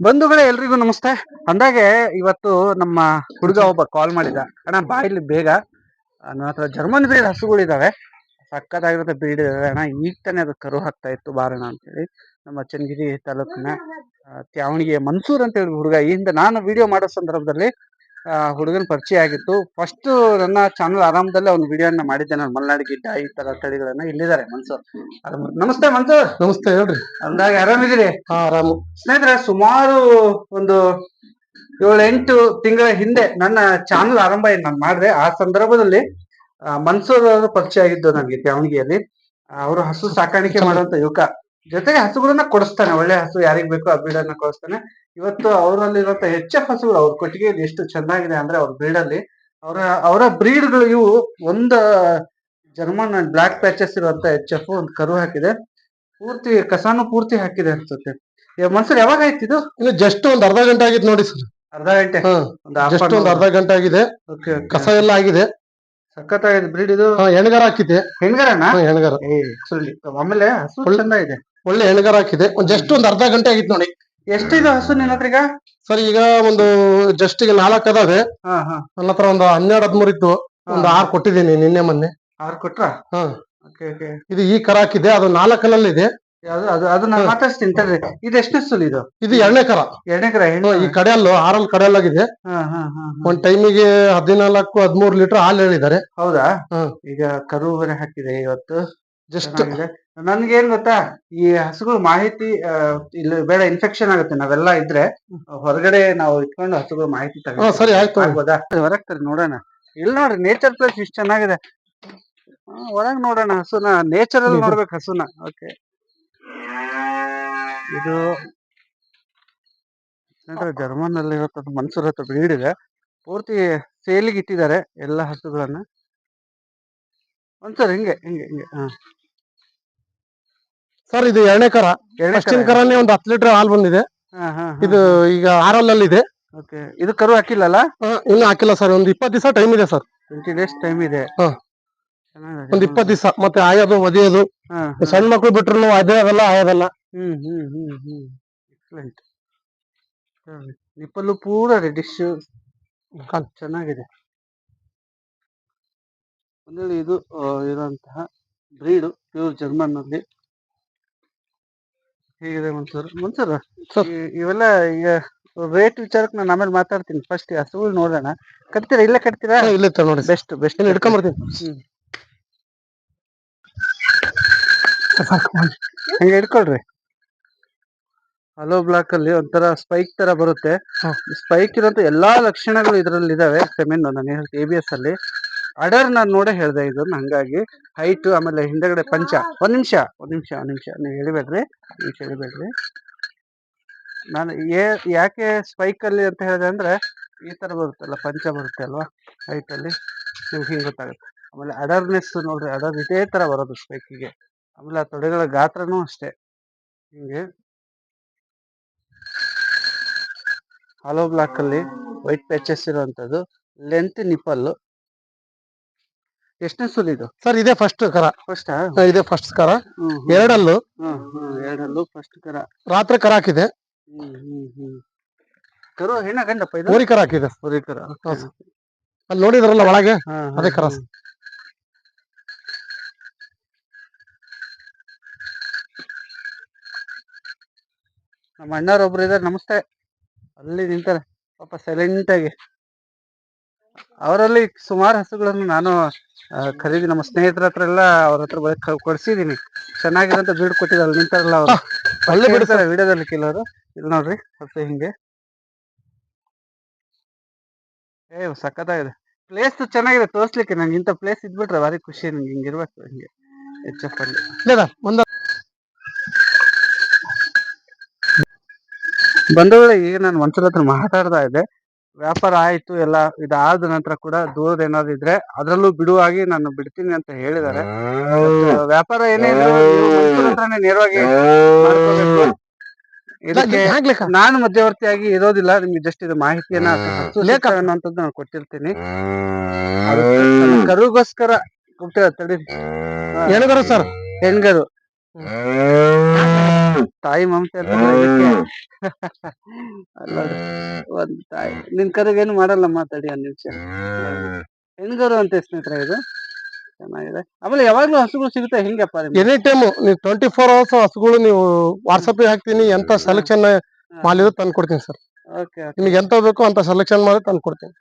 ಬಂಧುಗಳೇ ಎಲ್ರಿಗೂ ನಮಸ್ತೆ. ಅಂದಾಗೆ ಇವತ್ತು ನಮ್ಮ ಹುಡುಗ ಒಬ್ಬ ಕಾಲ್ ಮಾಡಿದ. ಅಣ್ಣ ಬಾಯಿಲಿ ಬೇಗ ನನ್ನ ಹತ್ರ ಜರ್ಮನ್ ಬ್ರೀಡ್ ಹಸುಗಳಿದಾವೆ. ಸಕ್ಕತ್ತಾಗಿರುತ್ತೆ ಬ್ರೀಡ್ ಇದಾವೆ. ಅಣ್ಣ, ಈಗ ತಾನೇ ಅದು ಕರು ಹಾಕ್ತಾ ಇತ್ತು, ಬಾರಣ ಅಂತೇಳಿ. ನಮ್ಮ ಚನ್ನಗಿರಿ ತಾಲೂಕಿನ ತ್ಯಾವಣಿಗೆ ಮನ್ಸೂರ್ ಅಂತ ಹೇಳಿ ಹುಡುಗ. ಈ ಹಿಂದೆ ನಾನು ವಿಡಿಯೋ ಮಾಡೋ ಸಂದರ್ಭದಲ್ಲಿ ಹುಡುಗನ ಪರಿಚಯ ಆಗಿತ್ತು. ಫಸ್ಟ್ ನನ್ನ ಚಾನಲ್ ಆರಾಮದಲ್ಲೇ ಒಂದು ವಿಡಿಯೋನ ಮಾಡಿದ್ದೆ. ನಾನು ಮಲ್ನಾಡ್ ಗಿಡ್ಡ ಈ ತರ ತಳಿಗಳನ್ನ ಇಲ್ಲಿದ್ದಾರೆ ಮನ್ಸೂರ್. ಆರಾಮ- ನಮಸ್ತೆ ಮನ್ಸೂರ್. ನಮಸ್ತೆ ಹೇಳ್ರಿ. ಅಂದಾಗ ಆರಾಮಿದ್ದೀರಿ? ಹಾ ಆರಾಮು. ಸ್ನೇಹಿತರೆ ಸುಮಾರು ಒಂದು ಏಳು ಎಂಟು ತಿಂಗಳ ಹಿಂದೆ ನನ್ನ ಚಾನಲ್ ಆರಂಭ ಏನ್ ನಾನು ಮಾಡಿದೆ ಆ ಸಂದರ್ಭದಲ್ಲಿ ಆ, ಮನ್ಸೂರ್ ಅವರು ಪರಿಚಯ ಆಗಿದ್ದು ನನಗೆ ದಾವಣಗೆರೆಯಲ್ಲಿ. ಅವರು ಹಸು ಸಾಕಾಣಿಕೆ ಮಾಡುವಂತ ಯುವಕ. ಜೊತೆಗೆ ಹಸುಗಳನ್ನ ಕೊಡಿಸ್ತಾನೆ. ಒಳ್ಳೆ ಹಸು ಯಾರಿಗ್ ಬೇಕೋ ಆ ಬ್ರೀಡನ್ನ ಕೊಡಿಸ್ತಾನೆ. ಇವತ್ತು ಅವರಲ್ಲಿರುವಂತ ಎಚ್ ಎಫ್ ಹಸುಗಳು ಅವ್ರ ಕೊಟ್ಟಿಗೆಯಲ್ಲಿ ಎಷ್ಟು ಚೆನ್ನಾಗಿದೆ ಅಂದ್ರೆ ಅವ್ರ ಬ್ರೀಡಲ್ಲಿ ಅವರ ಅವರ ಬ್ರೀಡ್ಗಳು ಇವು ಒಂದು ಜರ್ಮನ್ ಬ್ಲಾಕ್ ಪ್ಯಾಚಸ್ ಇರುವಂತ ಎಚ್ ಎಫ್ ಒಂದು ಕರು ಹಾಕಿದೆ. ಪೂರ್ತಿ ಕಸಾನು ಪೂರ್ತಿ ಹಾಕಿದೆ ಅನ್ಸುತ್ತೆ. ಮನ್ಸೂರ್ ಯಾವಾಗ ಆಯ್ತು ಇದು? ಇಲ್ಲ ಜಸ್ಟ್ ಒಂದ್ ಅರ್ಧ ಗಂಟೆ ಆಗಿತ್ತು ನೋಡಿ ಸರ್. ಅರ್ಧ ಗಂಟೆ? ಜಸ್ಟ್ ಒಂದ್. ಅರ್ಧ ಗಂಟೆ ಆಗಿದೆ. ಕಸ ಎಲ್ಲ ಆಗಿದೆ. ಸಖತ್ತಾಗಿದೆ ಬ್ರೀಡ್ ಇದು. ಹೆಣಗರ ಹಾಕಿದೆ ಹೆಣಗರ ಹಾ ಹೆಣ್ಗಾರ. ಆಮೇಲೆ ಹಸು ಚಂದ ಇದೆ. ಒಳ್ಳೆ ಎಣ್ಗಾರ ಹಾಕಿದೆ. ಒಂದ್ ಜಸ್ಟ್ ಒಂದ್ ಅರ್ಧ ಗಂಟೆ ಆಗಿತ್ತು ನೋಡಿ. ಎಷ್ಟಿದೆ ಹಸು ನಿನ್ನ ಹತ್ರ ಈಗ ಸರ್ ಈಗ ಒಂದು ಜಸ್ಟ್ ಈಗ ನಾಲ್ಕು ಅದಾವೆ. ಹಾ ಹಾ. ನನ್ನ ಹತ್ರ ಒಂದು ಹನ್ನೆರಡು ಹದಿಮೂರು ಇತ್ತು. ಒಂದು ಆರ್ ಕೊಟ್ಟಿದ್ದೀನಿ ನಿನ್ನೆ ಮೊನ್ನೆ. ಆರ್ ಕೊಟ್ರ? ಹಾ. Okay okay. ಇದು ಈ ಕರ ಹಾಕಿದೆ ಅದು ನಾಲ್ಕನಲ್ಲಿ ಇದೆ ಯಾವ್ದು ಅದು ಅದು ನಾನು ಮಾತಾಡ್ತೀನಿ ತಡ್ರಿ. ಇದು ಸುಲ್ ಇದು? ಇದು ಎರಡನೇ ಕರ. ಎರಡನೇ ಕರ ಹೆಣ್ಣು. ಈ ಕಡೆಯಲ್ಲೂ ಆರಲ್ಲಿ ಕಡೆಯಲ್ಲಾಗಿದೆ. ಒಂದ್ ಟೈಮಿಗೆ ಹದಿನಾಲ್ಕು ಹದಿಮೂರು ಲೀಟರ್ ಹಾಲು ಹೇಳಿದ್ದಾರೆ. ಹೌದಾ? ಈಗ ಕರು ಬೇರೆ ಹಾಕಿದೆ ಇವತ್ತು. ಜಸ್ಟ್ ನನ್ಗೆ ಏನ್ ಗೊತ್ತಾ ಈ ಹಸುಗಳ ಮಾಹಿತಿ ಇಲ್ಲಿ ಬೇಡ ಇನ್ಫೆಕ್ಷನ್ ಆಗುತ್ತೆ. ನಾವೆಲ್ಲ ಇದ್ರೆ ಹೊರಗಡೆ ನಾವು ಇಟ್ಕೊಂಡು ಹಸುಗಳ ಮಾಹಿತಿ ತಗೊಂಡು ಸರಿ ಆಯ್ತು ಆಗ್ಬೋದಾ? ಹೊರಗ್ ನೋಡೋಣ. ಇಲ್ಲ ನೋಡ್ರಿ ನೇಚರ್ ಪ್ಲೇಸ್ ಇಷ್ಟ ಚೆನ್ನಾಗಿದೆ. ಒಳಗ್ ನೋಡೋಣ ಹಸುನ. ನೇಚರ್ ಅಲ್ಲಿ ನೋಡ್ಬೇಕು ಹಸುನ. ಓಕೆ ಇದು ಜರ್ಮನ್ ಅಲ್ಲಿ ಇವತ್ತು ಮನ್ಸೂರ್ ಹತ್ರ ಬ್ರೀಡ್ ಇದೆ. ಪೂರ್ತಿ ಸೇಲಿಗೆ ಇಟ್ಟಿದ್ದಾರೆ ಎಲ್ಲ ಹಸುಗಳನ್ನ. ಒಂದ್ಸರಿ ಹಿಂಗೆ ಹಿಂಗೆ ಹಿಂಗೆ ಹಾ. ಸರ್ ಇದು ಎರಡನೇ ಕರ. ಎರಡನೇ ಫಸ್ಟಿನ ಕರನೇ ಒಂದು ಹತ್ತು ಲೀಟರ್ ಹಾಲು ಬಂದಿದೆ. ಇದು ಈಗ ಇದು ಈಗ ಆರಲ್ಲಲ್ಲಿ ಇದೆ ಓಕೆ. ಇದು ಕರು ಹಾಕಿಲ್ಲಲ್ಲ? ಅಲ್ಲ ಇನ್ನು ಹಾಕಿಲ್ಲ ಸರ್. ಒಂದು ಇಪ್ಪತ್ತು ದಿವಸ ಟೈಮ್ ಇದೆ ಸರ್. ಟ್ವೆಂಟಿ ಡೇಸ್ ಟೈಮ್ ಇದೆ. ಒಂದ್ ಇಪ್ಪತ್ತು ದಿವಸ. ಮತ್ತೆ ಆಯೋದು ಮದಿಯೋದು. ಸಣ್ಣ ಮಕ್ಳು ಬಿಟ್ರು ಅದೇ ಅದಲ್ಲ ಆಯೋದಲ್ಲ ಹ್ಮ್ ಹ್ಮ್ ಹ್ಮ್ ಹ್ಮ್. ಎಕ್ಸಲೆಂಟ್ ನಿಪ್ಪಲ್ಲು ಪೂರ ರೆಡಿಶ್ ಚೆನ್ನಾಗಿದೆ. ಇದು ಇರುವಂತಹ ಬ್ರೀಡ್ ಪ್ಯೂರ್ ಜರ್ಮನ್ ಅಲ್ಲಿ ಹೇಗಿದೆ ಮನ್ಸೂರ್. ಮನ್ಸೂರ್ ಸರ್. ಇವೆಲ್ಲ ಈಗ ರೇಟ್ ವಿಚಾರಕ್ಕೆ ನಾನು ಆಮೇಲೆ ಮಾತಾಡ್ತೀನಿ. ಫಸ್ಟ್ ಹಸುಗಳು ನೋಡೋಣ. ಕಟ್ತೀರಾ ಇಲ್ಲೇ ಕಟ್ತೀರಾ? ಇಲ್ಲ ನೋಡಿ ಬೆಸ್ಟ್ ಬೆಸ್ಟ್ ಇನ್ನು ಹಿಡ್ಕೊಂಬರ್ತೀನಿ. ಹ್ಮ್. ಹಂಗೆ ಇಟ್ಕೊಳ್ರಿ ಹಲೋ ಬ್ಲಾಕ್ ಅಲ್ಲಿ ಒಂಥರ ಸ್ಪೈಕ್ ತರ ಬರುತ್ತೆ. ಹಾ. ಸ್ಪೈಕ್ ಇರೋಂತ ಎಲ್ಲಾ ಲಕ್ಷಣಗಳು ಇದರಲ್ಲಿ ಇದಾವೆ ಫೆಮಿನ್ ನಾನು ಎ ಬಿ ಎಸ್ ಅಲ್ಲಿ. ಅಡರ್ ನಾನು ನೋಡೇ ಹೇಳ್ದೆ ಇದನ್ನ ಹಂಗಾಗಿ ಹೈಟ್ ಆಮೇಲೆ ಹಿಂದೆಗಡೆ ಪಂಚ. ಒಂದ್ ನಿಮಿಷ ಒಂದ್ ನಿಮಿಷ ಒಂದ್ ನಿಮಿಷ, ನೀವು ಹೇಳಿಬೇಡ್ರಿ ನಿಮಿಷ ಹೇಳಿಬೇಡ್ರಿ. ನಾನು ಏ- ಯಾಕೆ ಸ್ಪೈಕ್ ಅಲ್ಲಿ ಅಂತ ಹೇಳಿದೆ ಅಂದ್ರೆ, ಈ ತರ ಬರುತ್ತಲ್ಲ, ಪಂಚ ಬರುತ್ತೆ ಅಲ್ವಾ ಹೈಟ್ ಅಲ್ಲಿ, ನಿಮ್ಗೆ ಹಿಂಗ್ ಗೊತ್ತಾಗುತ್ತೆ. ಆಮೇಲೆ ಅಡರ್ನೆಸ್ ನೋಡ್ರಿ ಅಡರ್ ಇದೇ ತರ ಬರೋದು ಸ್ಪೈಕಿಗೆ ಆಮೇಲೆ ಆ ತೊಡೆಗಳ ಗಾತ್ರನೂ ಅಷ್ಟೇ. ಹಿಂಗೆ. ಹಾಲೋ ಬ್ಲಾಕ್ ಅಲ್ಲಿ ವೈಟ್ ಪ್ಯಾಚಸ್ ಇರುವಂತದ್ದು ಲೆಂತ್ ನಿಪ್ಪಲ್ ಎಷ್ಟನೇ ಸುಲ್ ಇದು? ಸರ್ ಇದೇ ಫಸ್ಟ್ ಕರ. ಫಸ್ಟ್ ಇದೇ ಫಸ್ಟ್ ಕರ. ಎರಡಲ್ಲೂ ಎರಡಲ್ಲೂ ಫಸ್ಟ್ ಕರ. ರಾತ್ರಿ ಕರ ಹಾಕಿದೆ. ಕರು ಹೆಣ್ಣ ಗಂಡಪ್ಪ ಇದು? ಊರಿ ಕರ ಹಾಕಿದೆ. ಕುರಿ. ಕರ ಅಲ್ಲಿ ನೋಡಿದ್ರಲ್ಲ ಒಳಗೆ? ಅದೇ ಕರ. ನಮ್ಮ ಅಣ್ಣರೊಬ್ರು ಇದಾರೆ ನಮಸ್ತೆ. ಅಲ್ಲಿ ನಿಂತಾರೆ. ಪಾಪ ಸೈಲೆಂಟ್ ಆಗಿ. ಅವರಲ್ಲಿ ಸುಮಾರು ಹಸುಗಳನ್ನು ನಾನು ಖರೀದಿ ನಮ್ಮ ಸ್ನೇಹಿತರ ಹತ್ರ ಎಲ್ಲ ಅವ್ರ ಹತ್ರ ಕೊಡ್ಸಿದೀನಿ. ಚೆನ್ನಾಗಿದೆ ಅಂತ ಬೀಡ್ ಕೊಟ್ಟಿದ್ದಾರೆ ನಿಂತಾರಲ್ಲ ಅವರು. ಒಳ್ಳೆ ಬಿಡಿ ಬಿಡ್ತಾರೆ ವಿಡಿಯೋದಲ್ಲಿ ಕೆಲವರು. ಇಲ್ಲಿ ನೋಡ್ರಿ ಮತ್ತೆ ಹಿಂಗೆ. ಏ ಸಖತ್ತಾಗಿದೆ. ಪ್ಲೇಸ್ ಚೆನ್ನಾಗಿದೆ ತೋರ್ಸ್ಲಿಕ್ಕೆ ನಂಗೆ ಇಂಥ ಪ್ಲೇಸ್ ಇದ್ಬಿಟ್ರೆ ಭಾರಿ ಖುಷಿ ನಂಗೆ ಹಿಂಗಿರ್ಬೇಕು ಹಿಂಗೆ. ಎಚ್ ಎಫ್ ಅಲ್ಲಿ. ಬಂಧುಗಳೇ ಈಗ ನಾನು ಒಂದ್ಸಲ ಹತ್ರ ಮಾತಾಡ್ತಾ ಇದ್ದೆ. ವ್ಯಾಪಾರ ಆಯ್ತು ಎಲ್ಲ ಇದಾದ ನಂತರ ಕೂಡ ದೂರದ ಏನಾದ್ರು ಇದ್ರೆ ಅದ್ರಲ್ಲೂ ಬಿಡುವಾಗಿ ನಾನು ಬಿಡ್ತೀನಿ ಅಂತ ಹೇಳಿದ್ದಾರೆ. ವ್ಯಾಪಾರ ಏನೇ ಇದ್ರು ನೇರವಾಗಿ ಇದಕ್ಕೆ ನಾನು ಮಧ್ಯವರ್ತಿಯಾಗಿ ಇರೋದಿಲ್ಲ ನಿಮ್ಗೆ ಜಸ್ಟ್ ಇದು ಮಾಹಿತಿಯನ್ನ ಅನ್ನುವಂಥದ್ದು ನಾನು ಕೊಟ್ಟಿರ್ತೀನಿ. ಕರುಗೋಸ್ಕರ ಕೊಟ್ಟಿರ ತಡಿ ಸರ್? ಹೆಣ್ಗರು. ತಾಯಿ ಮಮತೆ ಅಂತ ಅಲ್ಲ ಒಂದ್ ತಾಯಿ. ನಿನ್ ಏನು ಮಾಡಲ್ಲ ಮಾತಾಡಿ ಒಂದ್ ನಿಮಿಷ. ಹೆಣ್ಗರು ಅಂತ ಸ್ನೇಹಿತರೆ ಇದು? ಚೆನ್ನಾಗಿದೆ. ಆಮೇಲೆ ಯಾವಾಗ್ಲೂ ಹಸುಗಳು ಸಿಗುತ್ತೆ ಹೆಂಗಪ್ಪ ಎನಿ ಟೈಮ್ ನೀವು ಟ್ವೆಂಟಿ ಫೋರ್ ಅವರ್ಸ್ ಹಸುಗಳು ನೀವು ವಾಟ್ಸಪ್ ಹಾಕ್ತೀನಿ ಎಂತ ಸೆಲೆಕ್ಷನ್ ಮಾಲಿದ್ರು ತಂದು ಕೊಡ್ತೀನಿ ಸರ್. ಓಕೆ ನಿಮಗೆ ಎಂತ ಬೇಕು ಅಂತ ಸೆಲೆಕ್ಷನ್ ಮಾಡಿ ತಂದು ಕೊಡ್ತೀನಿ.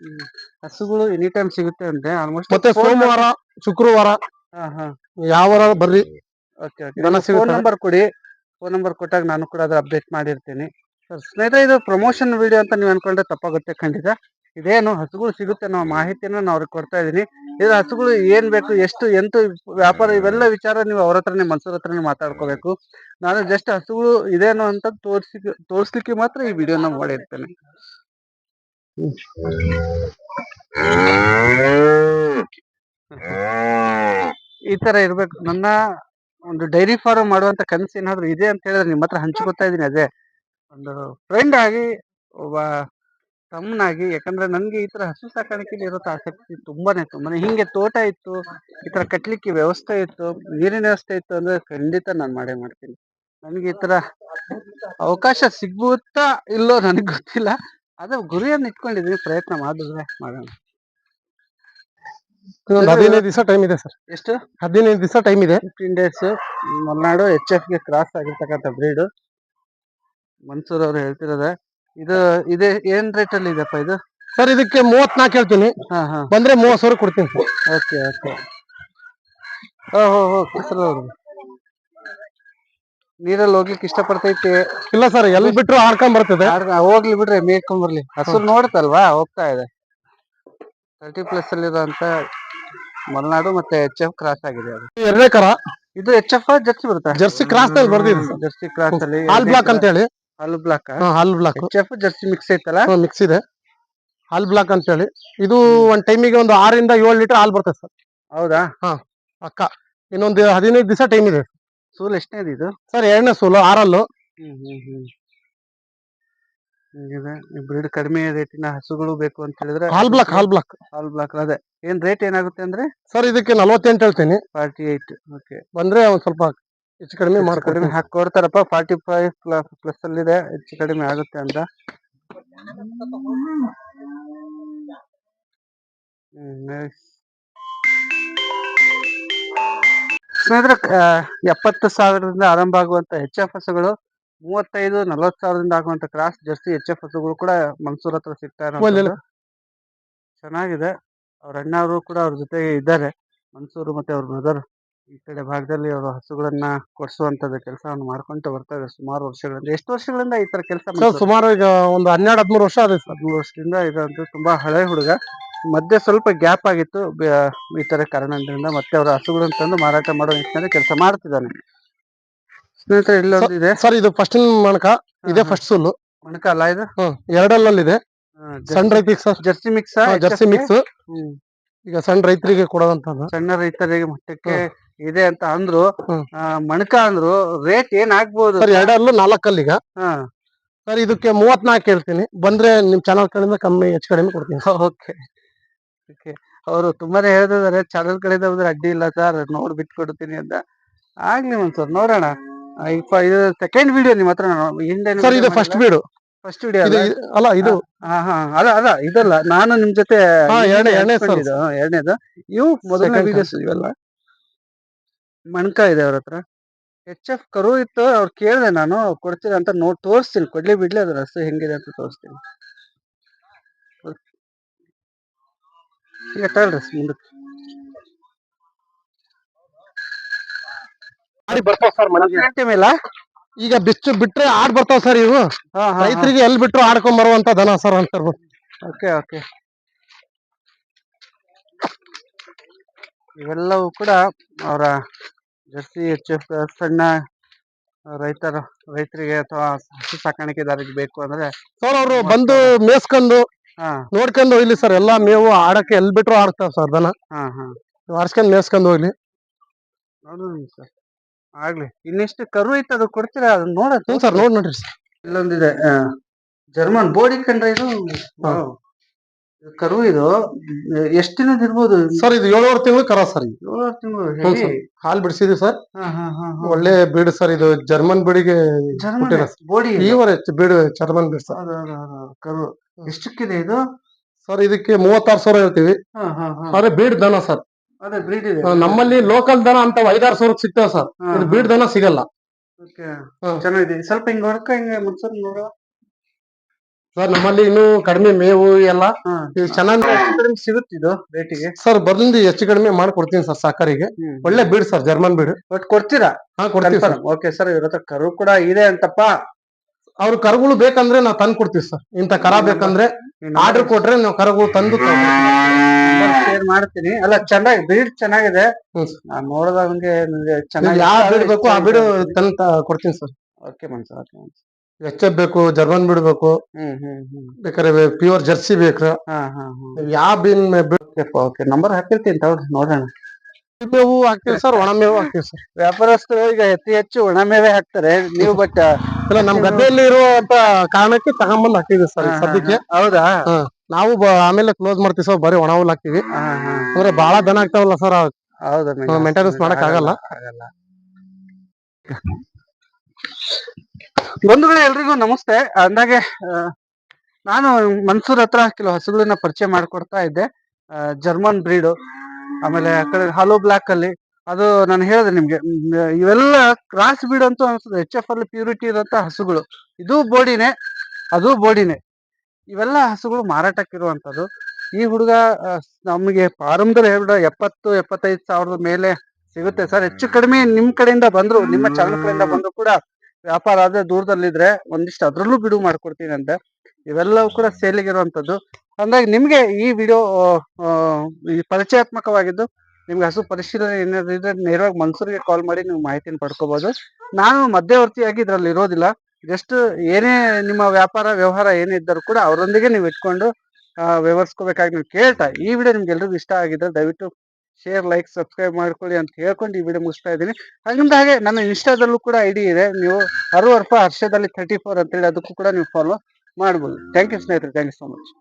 ಹಸುಗಳು ಎನಿ ಟೈಮ್ ಸಿಗುತ್ತೆ ಅಂತೆ ಆಲ್ಮೋಸ್ಟ್ ಮತ್ತೆ ಸೋಮವಾರ ಶುಕ್ರವಾರ ಹಾ ಹಾ. ಯಾವ ಬರ್ರಿ. Okay okay. ಫೋನ್ ನಂಬರ್ ಕೊಡಿ. ಫೋನ್ ನಂಬರ್ ಕೊಟ್ಟಾಗ ನಾನು ಕೂಡ ಅದ್ರ ಅಪ್ಡೇಟ್ ಮಾಡಿರ್ತೀನಿ. ಸರ್ ಸ್ನೇಹಿತರೆ, ಇದು ಪ್ರಮೋಷನ್ ವಿಡಿಯೋ ಅಂತ ನೀವು ಅನ್ಕೊಂಡ್ರೆ ತಪ್ಪಾಗುತ್ತೆ ಖಂಡಿತ. ಇದೇನು ಹಸುಗಳು ಸಿಗುತ್ತೆ ಅನ್ನೋ ಮಾಹಿತಿನ ನಾನು ಅವ್ರಿಗೆ ಕೊಡ್ತಾ ಇದೀನಿ. ಇದು ಹಸುಗಳು ಏನ್ ಬೇಕು, ಎಷ್ಟು, ಎಂತ ವ್ಯಾಪಾರ ಇವೆಲ್ಲ ವಿಚಾರ ನೀವು ಅವ್ರ ಹತ್ರನೇ, ಮನ್ಸೂರ್ ಹತ್ರನೇ ಮಾತಾಡ್ಕೋಬೇಕು. ನಾನು ಜಸ್ಟ್ ಹಸುಗಳು ಇದೇನು ಅಂತ ತೋರಿಸಿ, ತೋರಿಸ್ಲಿಕ್ಕೆ ಮಾತ್ರ ಈ ವಿಡಿಯೋನ ಮಾಡಿರ್ತೇನೆ. ಈ ತರ ಇರ್ಬೇಕು. ನನ್ನ ಒಂದು ಡೈರಿ ಫಾರ್ಮ್ ಮಾಡುವಂತ ಕನಸು ಏನಾದ್ರು ಇದೆ ಅಂತ ಹೇಳಿದ್ರೆ ನಿಮ್ಮ ಹತ್ರ ಹಂಚ್ಕೊತಾ ಇದ್ದೀನಿ ಅದೇ ಒಂದು ಫ್ರೆಂಡ್ ಆಗಿ, ಒಬ್ಬ ತಮ್ಮನಾಗಿ, ಯಾಕಂದ್ರೆ ನನಗೆ ಈ ತರ ಹಸು ಸಾಕಾಣಿಕೆಯಲ್ಲಿ ಇರೋ ಆಸಕ್ತಿ ತುಂಬಾನೇ ತುಂಬಾನೇ. ಹಿಂಗೆ ತೋಟ ಇತ್ತು, ಈ ತರ ಕಟ್ಲಿಕ್ಕೆ ವ್ಯವಸ್ಥೆ ಇತ್ತು, ನೀರಿನ ವ್ಯವಸ್ಥೆ ಇತ್ತು ಅಂದ್ರೆ ಖಂಡಿತ ನಾನು ಮಾಡೇ ಮಾಡ್ತೀನಿ. ನನಗೆ ಈ ತರ ಅವಕಾಶ ಸಿಗುತ್ತಾ ಇಲ್ಲೋ ನನಗೆ ಗೊತ್ತಿಲ್ಲ. ಅದೇ ಗುರಿಯನ್ನು ಇಟ್ಕೊಂಡಿದೀನಿ ಪ್ರಯತ್ನ ಮಾಡಿದ್ರೆ ಮಾಡೋಣ. ಒಂದು ಹದಿನೈದು ದಿವಸ ಟೈಮ್ ಇದೆ ಸರ್. ಎಷ್ಟು? ಹದಿನೈದು ದಿವಸ ಟೈಮ್ ಇದೆ. ಫಿಫ್ಟೀನ್ ಡೇಸ್ ಮಲ್ನಾಡು ಎಚ್ ಎಫ್ಗೆ ಕ್ರಾಸ್ ಆಗಿರ್ತಕ್ಕಂಥ ಬ್ರೀಡ್ ಮನ್ಸೂರ್ ಅವ್ರು ಹೇಳ್ತಿರೋದೆ. ಇದು ಇದೇ ಏನ್ ರೇಟ್ ಅಲ್ಲಿ ಇದೆಪ್ಪ ಇದು? ಸರ್ ಇದಕ್ಕೆ ಮೂವತ್ನಾಲ್ಕು ಹೇಳ್ತೀನಿ. ಹಾ ಹಾ. ಬಂದ್ರೆ ಮೂವತ್ ಸಾವಿರ ಕೊಡ್ತೀನಿ ಓಕೆ ಓಕೆ. ಓ ಹೋ ಅವ್ರು. ನೀರಲ್ಲಿ ಹೋಗ್ಲಿಕ್ಕೆ ಇಷ್ಟಪಡ್ತೈತಿ? ಇಲ್ಲ ಸರ್ ಎಲ್ಲಿ ಬಿಟ್ರು ಆಡ್ಕೊಂಡ್ ಬರ್ತದೆ. ಹೋಗ್ಲಿ ಬಿಡ್ರಿ ಮೇಯ್ಕೊಂಡ್ ಬರ್ಲಿ. ಹಸುರು ನೋಡುತ್ತಲ್ವಾ ಹೋಗ್ತಾ ಇದೆ. ತರ್ಟಿ ಪ್ಲಸ್ ಅಲ್ಲಿ ಇರುವಂತ ಮಲ್ನಾಡು ಮತ್ತೆ ಎಚ್ ಎಫ್ ಕ್ರಾಸ್ ಆಗಿದೆ ಅದು. ಎರಡನೇ ಕರ? ಇದು ಎಚ್ ಎಫ್ ಜರ್ಸಿ ಬರುತ್ತೆ? ಜರ್ಸಿ ಕ್ರಾಸ್ ಅಲ್ಲಿ ಬರ್ದಿದೆ ಸರ್. ಜರ್ಸಿ ಕ್ರಾಸ್ ಅಲ್ಲಿ ಹಾಲ್ ಬ್ಲಾಕ್ ಅಂತ ಹೇಳಿ ಹಾಲು ಬ್ಲಾಕ್ ಹಾ, whole black H F Jersey mix ಐತಲ್ಲ? ಮಿಕ್ಸ್ ಇದೆ. ಹಾಲ್ ಬ್ಲಾಕ್ ಅಂತ ಹೇಳಿ ಇದು ಒಂದ್ ಟೈಮಿಗೆ ಒಂದು ಆರಿಂದ ಏಳು ಲೀಟರ್ ಹಾಲ್ ಬರ್ತದೆ ಸರ್. ಹೌದಾ? ಅಕ್ಕ. ಇನ್ನೊಂದು ಹದಿನೈದು ದಿವಸ ಟೈಮ್ ಇದೆ. ಸೂಲ್ ಎಷ್ಟನೇದು ಇದು? ಸರ್ ಎರಡನೇ ಸೋಲು ಆರಲ್ಲು. ಹ್ಮ್ ಹ್ಮ್ ಹ್ಮ್. ಹಿಂಗಿದೆ. ಬ್ರೀಡ್ ಕಡಿಮೆ ರೇಟಿನ ಹಸುಗಳು ಬೇಕು ಅಂತ ಹೇಳಿದ್ರೆ whole black whole black whole black ಅದೇ. ಏನ್ ರೇಟ್ ಏನಾಗುತ್ತೆ ಅಂದ್ರೆ? ಸರ್ ಇದಕ್ಕೆ ನಲವತ್ತೆಂಟು ಹೇಳ್ತೀನಿ. ಫಾರ್ಟಿ ಏಟ್ ಓಕೆ ಬಂದ್ರೆ ಒಂದ್ ಸ್ವಲ್ಪ ಹೆಚ್ಚು ಕಡಿಮೆ ಕಡಿಮೆ ಮಾಡ್ಕೊಡ್ತೀನಿ. ಹಾಕಿ ಕೊಡ್ತಾರಪ್ಪ ಫಾರ್ಟಿ ಫೈವ್ ಪ್ಲಸ್ ಅಲ್ಲಿ ಇದೆ. ಹೆಚ್ಚು ಕಡಿಮೆ ಆಗುತ್ತೆ ಅಂತ. ಸ್ನೇಹಿತರೆ ಎಪ್ಪತ್ತು ಸಾವಿರದಿಂದ ಆರಂಭ ಆಗುವಂತ ಎಚ್ ಎಫ್ ಹಸುಗಳು ಮೂವತ್ತೈದು ನಲವತ್ತು ಸಾವಿರದಿಂದ ಆಗುವಂತ ಕ್ರಾಸ್ ಜರ್ಸಿ ಎಚ್ ಎಫ್ ಹಸುಗಳು ಕೂಡ ಮನ್ಸೂರ್ ಹತ್ರ ಸಿಗ್ತಾ ಇರೋದು ಚೆನ್ನಾಗಿದೆ. ಅವ್ರ ಅಣ್ಣವರು ಕೂಡ ಅವ್ರ ಜೊತೆಗೆ ಇದ್ದಾರೆ. ಮನ್ಸೂರು ಮತ್ತೆ ಅವ್ರ ಬ್ರದರ್ ಈ ಕಡೆ ಭಾಗದಲ್ಲಿ ಅವರು ಹಸುಗಳನ್ನ ಕೊಡಿಸುವಂತದ್ದು ಕೆಲಸವನ್ನು ಮಾಡ್ಕೊಂತ ಬರ್ತಾ ಇದ್ದಾರೆ ಸುಮಾರು ವರ್ಷಗಳಿಂದ. ಎಷ್ಟು ವರ್ಷಗಳಿಂದ ಈ ತರ ಕೆಲಸ ಸುಮಾರು ಈಗ ಒಂದು ಹನ್ನೆರಡು ಹದಿಮೂರು ವರ್ಷ ಸರ್. ಹದಿಮೂರು ವರ್ಷದಿಂದ ಇದಂತೂ ತುಂಬಾ ಹಳೆ ಹುಡುಗ. ಮಧ್ಯೆ ಸ್ವಲ್ಪ ಗ್ಯಾಪ್ ಆಗಿತ್ತು. ಈ ತರ ಕಾರಣದಿಂದ ಮತ್ತೆ ಅವರ ಹಸುಗಳನ್ನು ತಂದು ಮಾರಾಟ ಮಾಡೋ ನಿಟ್ಟಿನಲ್ಲಿ ಕೆಲಸ ಮಾಡ್ತಿದ್ದಾನೆ. ಸ್ನೇಹಿತರೆ ಇಲ್ಲೊಂದು ಇದೆ ಸರ್ ಇದು ಫಸ್ಟ್ ಮಣಕ ಇದೆ ಫಸ್ಟ್ ಸುಲ್ಲು ಮಣಕ ಅಲ್ಲ ಇದು? ಹ್ಮ್ ಎರಡಲ್ಲಲ್ಲಿ ಇದೆ ಸಣ್ಣ ರೈತರಿಗೆ sir. Jersey mix Jersey mix ಈಗ ಸಣ್ಣ ರೈತರಿಗೆ ಕೊಡೋದಂತ ಸಣ್ಣ ರೈತರಿಗೆ ಮಟ್ಟಕ್ಕೆ ಇದೆ ಅಂತ ಅಂದ್ರು. ಮಣಕ ಅಂದ್ರು ರೇಟ್ ಏನ್ ಆಗ್ಬೋದು ಸರ್ ಎರಡಲ್ಲೂ ನಾಲ್ಕಲ್ಲಿ ಈಗ ಸರ್ ಇದಕ್ಕೆ ಮೂವತ್ನಾಲ್ಕು ಹೇಳ್ತೀನಿ. ಬಂದ್ರೆ ನಿಮ್ ಚಾನಲ್ ಕಡೆಯಿಂದ ಕಮ್ಮಿ ಹೆಚ್ಚು ಕಡಿಮೆ ಕೊಡ್ತೀನಿ. ಓಕೆ ಓಕೆ ಅವರು ತುಂಬಾನೇ ಹೇಳ್ತಿದ್ದಾರೆ ಚಾನಲ್ ಕಡೆಯಿಂದ ಬಂದ್ರೆ ಅಡ್ಡಿ ಇಲ್ಲ ಸರ್ ನೋಡ್ ಬಿಟ್ಕೊಡ್ತೀನಿ ಅಂತ. ಆಗ್ಲಿ ಒಂದ್ಸರ್ ನೋಡೋಣ. ಈಗ ಇದು ಸೆಕೆಂಡ್ ವಿಡಿಯೋ ನಿಮ್ಮ ಹತ್ರ ನಾನು ಹಿಂದೆ ಸರ್ ಇದು ಫಸ್ಟ್ ಬೀಡು ಫಸ್ಟ್ ವಿಡಿಯೋ ಇದು ಅಲ್ಲ ಇದು. ಹಾ ಹಾ ಅದ ಅದ ಇದಲ್ಲ ನಾನು ನಿಮ್ ಜೊತೆ ಎರಡ್ನೇ- ಎರಡ್ನೇದು. ಇವು ಮೊದಲನೇ ವಿಡಿಯೋಸ್ ಇವೆಲ್ಲ. ಮಣ್ಕ ಇದೆ ಅವ್ರ ಹತ್ರ. ಎಚ್ ಎಫ್ ಕರು ಇತ್ತು ಅವ್ರು ಕೇಳಿದೆ ನಾನು ಅವ್ರು ಕೊಡ್ತೀರ ಅಂತ ನೋಡ್ ತೋರಿಸ್ತೀನಿ. ಕೊಡ್ಲಿ ಬಿಡ್ಲಿ ಅದ್ರ ರಸ್ತೆ ಹೆಂಗಿದೆ ಅಂತ ತೋರಿಸ್ತೀನಿ. ಈಗ ತಗೊಳ್ರಿ ಮುಂದಕ್ಕೆ. ಗಾಡಿ ಬರ್ತಾವ ಸರ್ ಮನೆಗೆ. ಗಂಟೆ ಮೇಲ ಈಗ ಬಿಚ್ಚು ಬಿಟ್ರೆ ಆಡ್ ಬರ್ತಾವ ಸರ್ ಇವು. ರೈತರಿಗೆ ಎಲ್ಲಿ ಬಿಟ್ರು ಆಡ್ಕೊಂಡ್ ಬರುವಂತ ದನ ಸರ್ ಅಂತ ಓಕೆ ಓಕೆ. ಇವೆಲ್ಲವೂ ಕೂಡ ಅವರ ಜರ್ಸಿ ಎಚ್ ಎಫ್ ಸಣ್ಣ ರೈತರು ರೈತರಿಗೆ ಅಥವಾ ಹಸು ಸಾಕಾಣಿಕೆದಾರರಿಗೆ ಬೇಕು ಅಂದ್ರೆ ಸರ್ ಅವರು ಬಂದು ಮೇಸ್ಕೊಂಡು ನೋಡ್ಕೊಂಡು ಹೋಗ್ಲಿ ಸರ್ ಎಲ್ಲಾ ಮೇವು ಆಡಕ್ಕೆ ಎಲ್ಲಿ ಬಿಟ್ರು ಆಡ್ತಾವ ಸರ್ ದನ. ಹಾ ಹಾ. ಆಡ್ಸ್ಕೊಂಡು ಮೇಸ್ಕೊಂಡು ಹೋಗ್ಲಿ. ನೋಡೋಣ ಸರ್. ಆಗ್ಲಿ. ಇನ್ನೆಷ್ಟು ಕರು ಐತೆ ಅದು ಕೊಡ್ತೀರಾ? ಅದನ್ನ ನೋಡ ಹ್ಞೂ ಸರ್ ನೋಡ್ ನೋಡ್ರಿ ಸರ್. ಇಲ್ಲೊಂದಿದೆ ಜರ್ಮನ್ ಬೋಡಿ ಇಟ್ಕೊಂಡ್ರೆ ಇದು. ಕರು ಇದು. ಎಷ್ಟು ದಿನದ ಇರ್ಬೋದು? ಸರ್ ಇದು ಏಳುವರೆ ತಿಂಗಳು ಕರ ಸರ್ ಇದು. ಏಳು ತಿಂಗಳು ಹಾಲು ಸರ್. ಹಾಲ್ ಬಿಡಿಸಿದ್ವಿ ಸರ್. ಒಳ್ಳೆ ಬೀಡು ಸರ್ ಇದು. ಜರ್ಮನ್ ಬೀಡಿಗೆ ಸರ್. ಬೋಡಿ ಈವರೆ ಬೀಡು ಜರ್ಮನ್ ಬೀಡ್ ಸರ್. ಕರು. ಎಷ್ಟಕ್ಕಿದೆ ಇದು? ಸರ್ ಇದಕ್ಕೆ ಮೂವತ್ತಾರು ಸಾವಿರ ಹೇಳ್ತೀವಿ. ಹಾ ಹಾ ಹಾ. ಆದ್ರೆ ಬೀಡ್ ದನ ಸರ್. ಅದೇ ಬ್ರೀಡ್ ಇದೆ. ನಮ್ಮಲ್ಲಿ ಲೋಕಲ್ ದನ ಅಂತ ಐದಾರು ಸಾವಿರಕ್ಕೆ ಸಿಗ್ತಾವ ಸರ್. ಬ್ರೀಡ್ ಇದು. ಬೀಡ್ ದನ ಸಿಗಲ್ಲ. ಹಾ. ಚೆನ್ನಾಗಿದೆ. ಸ್ವಲ್ಪ ಹಿಂಗ್ ಹೊಡ್ಕ ಹಿಂಗ ಮುಂಚೆ ನೋಡ ಸರ್ ನಮ್ಮಲ್ಲಿ ಇನ್ನು ಕಡಿಮೆ ಮೇವು ಎಲ್ಲ. ಇದು ಚೆನ್ನಾಗಿ ಸಿಗುತ್ತಿದ್ದು ಸಿಗುತ್ತೆ ಇದು ರೇಟಿಗೆ? ಸರ್ ಬರ್ಲಿಂದ ಹೆಚ್ಚು ಕಡಿಮೆ ಮಾಡ್ಕೊಡ್ತೀನಿ ಸರ್ ಸಾಕಾರಿಗೆ. ಒಳ್ಳೆ breed sir German breed but ಕೊಡ್ತೀರಾ? ಹಾ ಕೊಡ್ತೀವಿ ಸರ್. ಓಕೆ ಸರ್ ಇವ್ರ ಹತ್ರ ಕರು ಕೂಡ ಇದೆ ಅಂತಪ್ಪ. ಅವ್ರ ಕರುಗಳು ಬೇಕಂದ್ರೆ ನಾವು ತಂದು ಕೊಡ್ತೀವಿ ಸರ್. ಇಂತ ಕರ ಬೇಕಂದ್ರೆ ಆರ್ಡರ್ ಕೊಟ್ರೆ ನಾವು ಕರಗಳು ತಂದು ಶೇರ್ ಮಾಡ್ತೀನಿ. ಅಲ್ಲ ಚೆನ್ನಾಗಿ ಬೀಡ್ ಚೆನ್ನಾಗಿದೆ. ನಾನ್ ನೋಡಿದಂಗೆ ಚೆನ್ನಾಗಿ ಯಾವ ಬೀಡ್ ಬೇಕು ಆ ಬೀಡು ತಂದು ಕೊಡ್ತೀನಿ sir. Okay Mansoor okay H F ಬೇಕು ಜರ್ಮನ್ ಬೀಡ್ ಬೇಕು ಹ್ಮ್ ಹ್ಮ್ ಹ್ಮ್. ಬೇಕಾದ್ರೆ ಪ್ಯೂರ್ ಜರ್ಸಿ ಬೇಕು. ಯಾವ ಬೀನ್ ಓಕೆ. ನಂಬರ್ ಹಾಕಿರ್ತೀನಿ ತಗೊಳ್ರಿ ನೋಡೋಣ. ಮೇವು ಹಾಕ್ತೀವಿ ಸರ್ ಒಣ ಮೇವು ಹಾಕ್ತೀವಿ ಸರ್. ವ್ಯಾಪಾರಸ್ಥರು ಈಗ ಅತಿ ಹೆಚ್ಚು ಒಣ ಮೇವೆ ಹಾಕ್ತಾರೆ. ನೀವು ಬಟ್ ಇಲ್ಲ ನಮ್ ಗದ್ದೆಯಲ್ಲಿ ಇರುವಂತ ಕಾರಣಕ್ಕೆ ತಗೊಂಬಂದ್ ಹಾಕಿದ್ವಿ ಸರ್ ಸದ್ಯಕ್ಕೆ. ಹೌದಾ? ನಾವು ಬ- ಆಮೇಲೆ ಕ್ಲೋಸ್ ಮಾಡ್ತೀವಿ ಸರ್ ಬರೀ ಒಣ ಹುಲ್ ಹಾಕ್ತಿವಿ. ಹಾ ಹಾ. ಅಂದ್ರೆ ಬಹಳ ದನ ಆಗ್ತಾವಲ್ಲ ಸರ್ ಹೌದಾ ಮೇಂಟೆನೆನ್ಸ್ ಮಾಡಕ್ ಆಗಲ್ಲ. ಆಗಲ್ಲ ಬಂಧುಗಳೇ ಎಲ್ರಿಗೂ ನಮಸ್ತೆ. ಅಂದಾಗೆ ಆ, ನಾನು ಮನ್ಸೂರ್ ಹತ್ರ ಕೆಲವು ಹಸುಗಳನ್ನ ಪರಿಚಯ ಮಾಡ್ಕೊಡ್ತಾ ಇದ್ದೆ. German breed. ಆಮೇಲೆ ಆ ಕಡೆ ಹಾಲೋ ಬ್ಲಾಕ್ ಅಲ್ಲಿ ಅದು ನಾನು ಹೇಳಿದೆ ನಿಮ್ಗೆ ಇವೆಲ್ಲ ಕ್ರಾಸ್ ಬೀಡ್ ಅಂತೂ ಅನ್ಸುತ್ತೆ. ಎಚ್ ಎಫ್ ಅಲ್ಲಿ ಪ್ಯೂರಿಟಿ ಇರುವಂತ ಹಸುಗಳು. ಇದು ಬೋಡಿನೇ, ಅದು ಬೋಡಿನೇ. ಇವೆಲ್ಲ ಹಸುಗಳು ಮಾರಾಟಕ್ಕೆ ಮಾರಾಟಕ್ಕಿರುವಂತದ್ದು ಈ ಹುಡುಗ ನಮಗೆ ಪ್ರಾರಂಭದಲ್ಲಿ ಹೇಳ್ಬಿಡ ಎಪ್ಪತ್ತು, ಎಪ್ಪತ್ತೈದು ಸಾವಿರದ ಮೇಲೆ ಸಿಗುತ್ತೆ. ಸರ್, ಹೆಚ್ಚು ಕಡಿಮೆ ನಿಮ್ ಕಡೆಯಿಂದ ಬಂದ್ರು, ನಿಮ್ಮ ಚಾನಲ್ ಕಡೆಯಿಂದ ಬಂದ್ರು ಕೂಡ ವ್ಯಾಪಾರ ಆದ್ರೆ ದೂರದಲ್ಲಿದ್ರೆ ಒಂದಿಷ್ಟು ಅದ್ರಲ್ಲೂ ಬಿಡುವು ಮಾಡ್ಕೊಡ್ತೀನಿ ಅಂತ ಇವೆಲ್ಲವೂ ಕೂಡ ಸೇಲಿಗೆ ಇರುವಂತದ್ದು ಅಂದಾಗ ನಿಮ್ಗೆ ಈ ವಿಡಿಯೋ ಪರಿಚಯಾತ್ಮಕವಾಗಿದ್ದು ನಿಮ್ಗೆ ಹಸು ಪರಿಶೀಲನೆ ಏನಾದ್ರು ಇದ್ರೆ ನೇರವಾಗಿ ಮನ್ಸೂರಿಗೆ ಕಾಲ್ ಮಾಡಿ ನೀವು ಮಾಹಿತಿನ ಪಡ್ಕೋಬಹುದು ನಾನು ಮಧ್ಯವರ್ತಿಯಾಗಿ ಇದ್ರಲ್ಲಿ ಇರೋದಿಲ್ಲ. ಜಸ್ಟ್ ಏನೇ ನಿಮ್ಮ ವ್ಯಾಪಾರ, ವ್ಯವಹಾರ ಏನೇ ಕೂಡ ಅವರೊಂದಿಗೆ ನೀವು ಇಟ್ಕೊಂಡು ವ್ಯವಹರಿಸ್ಕೋಬೇಕಾಗಿ ನೀವು ಕೇಳ್ತಾ, ಈ ವಿಡಿಯೋ ನಿಮ್ಗೆ ಎಲ್ರಿಗೂ ಇಷ್ಟ ಆಗಿದ್ರೆ ದಯವಿಟ್ಟು ಶೇರ್ ಲೈಕ್ ಸಬ್ಸ್ಕ್ರೈಬ್ ಮಾಡ್ಕೊಳ್ಳಿ ಅಂತ ಹೇಳ್ಕೊಂಡು ಈ ವಿಡಿಯೋ ಮುಗಿಸ್ತಾ ಇದ್ದೀನಿ. ಅದರಿಂದ ಹಾಗೆ ನನ್ನ ಇನ್ಸ್ಟಾದಲ್ಲೂ ಕೂಡ ಐಡಿ ಇದೆ. ನೀವು ಹರು ಹರ್ಷದಲ್ಲಿ ತರ್ಟಿ ಫೋರ್ ಅಂತೇಳಿ ಅದಕ್ಕೂ ಕೂಡ ನೀವು ಫಾಲೋ ಮಾಡ್ಬೋದು. ಥ್ಯಾಂಕ್ ಯು ಸ್ನೇಹಿತರೆ. Thank you so much